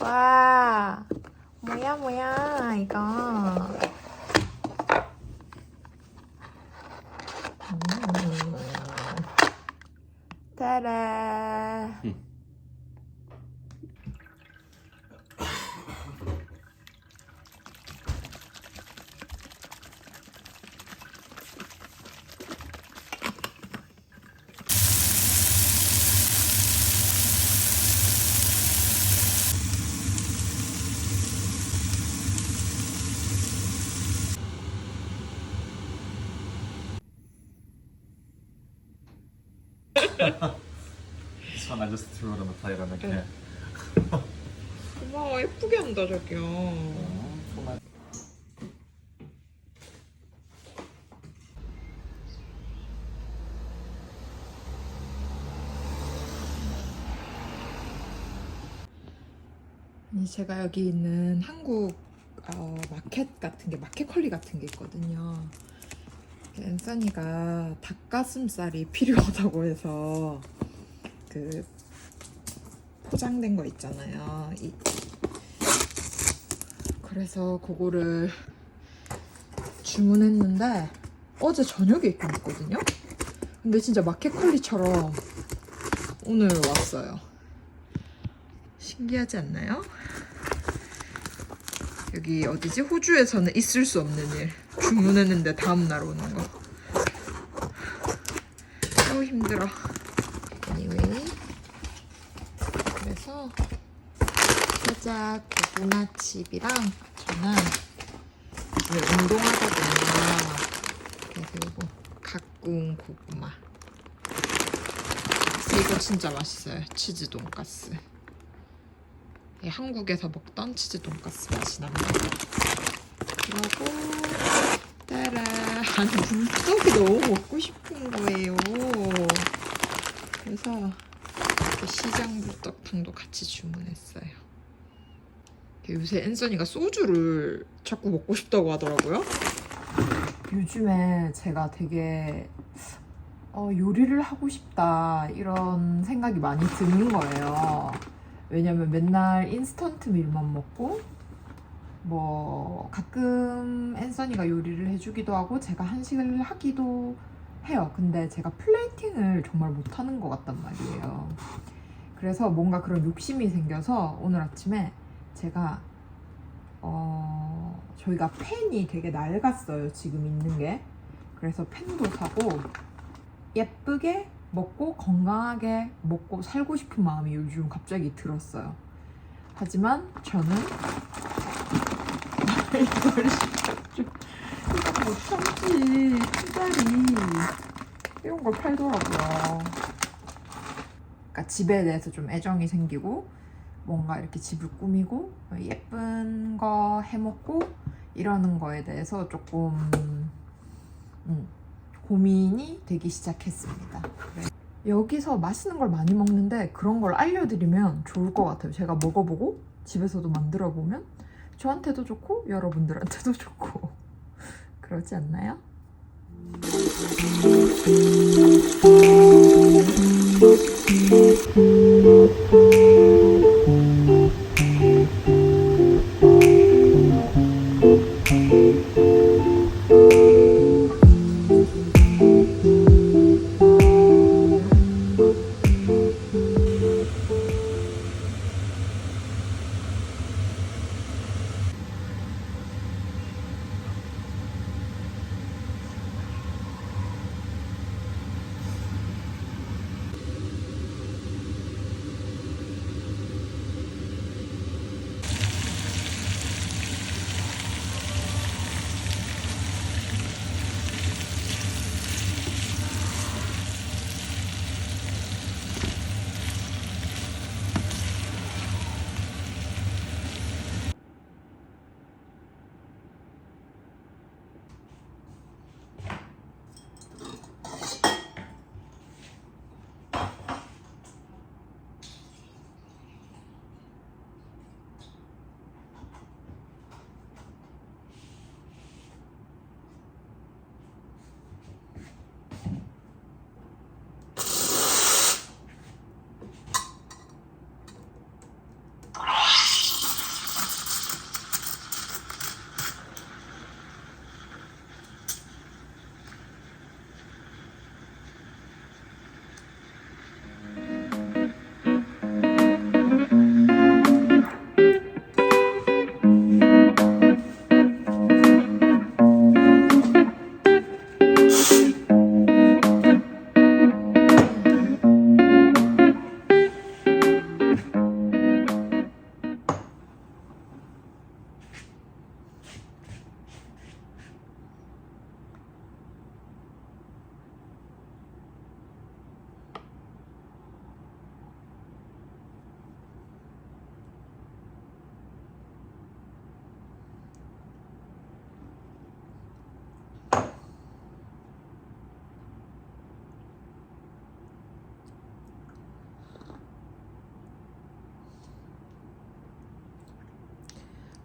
와, 뭐야, 뭐야, 이거. 음. 따라. This one I just threw it on the plate on the can. 고마워, 예쁘게 한다, 자기야. 아니, 제가 여기 있는 한국 어, 마켓 같은 게 마켓컬리 같은 게 있거든요. 앤서니가 닭가슴살이 필요하다고 해서 그 포장된 거 있잖아요. 이, 그래서 그거를 주문했는데 어제 저녁에 입금했거든요. 근데 진짜 마켓컬리처럼 오늘 왔어요. 신기하지 않나요? 여기 어디지? 호주에서는 있을 수 없는 일. 주문했는데 다음 날 오는 거. 너무 힘들어. anyway. 그래서 살짝 고구마칩이랑 저는 오늘 운동하거든요. 그래서 이거 가꾸운 고구마. 이거 진짜 맛있어요. 치즈 돈가스. 이 한국에서 먹던 치즈 돈가스 맛이 납니다. 그리고 따라 아니 불떡이 너무 먹고 싶은 거예요. 그래서 시장 불떡탕도 같이 주문했어요. 요새 앤서니가 소주를 자꾸 먹고 싶다고 하더라고요. 요즘에 제가 되게 어, 요리를 하고 싶다 이런 생각이 많이 드는 거예요. 왜냐면 맨날 인스턴트 밀만 먹고 뭐 가끔 앤서니가 요리를 해주기도 하고 제가 한식을 하기도 해요. 근데 제가 플레이팅을 정말 못하는 것 같단 말이에요. 그래서 뭔가 그런 욕심이 생겨서 오늘 아침에 제가 어 저희가 팬이 되게 낡았어요. 지금 있는 게. 그래서 팬도 사고 예쁘게 먹고 건강하게 먹고 살고 싶은 마음이 요즘 갑자기 들었어요. 하지만 저는 좀 이거 못 참지 투자리 이런 걸 팔더라고요. 그러니까 집에 대해서 좀 애정이 생기고 뭔가 이렇게 집을 꾸미고 예쁜 거 해먹고 이러는 거에 대해서 조금 음, 고민이 되기 시작했습니다. 그래. 여기서 맛있는 걸 많이 먹는데 그런 걸 알려드리면 좋을 것 같아요. 제가 먹어보고 집에서도 만들어 보면 저한테도 좋고 여러분들한테도 좋고 그러지 않나요?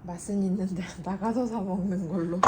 맛은 있는데 나가서 사 먹는 걸로.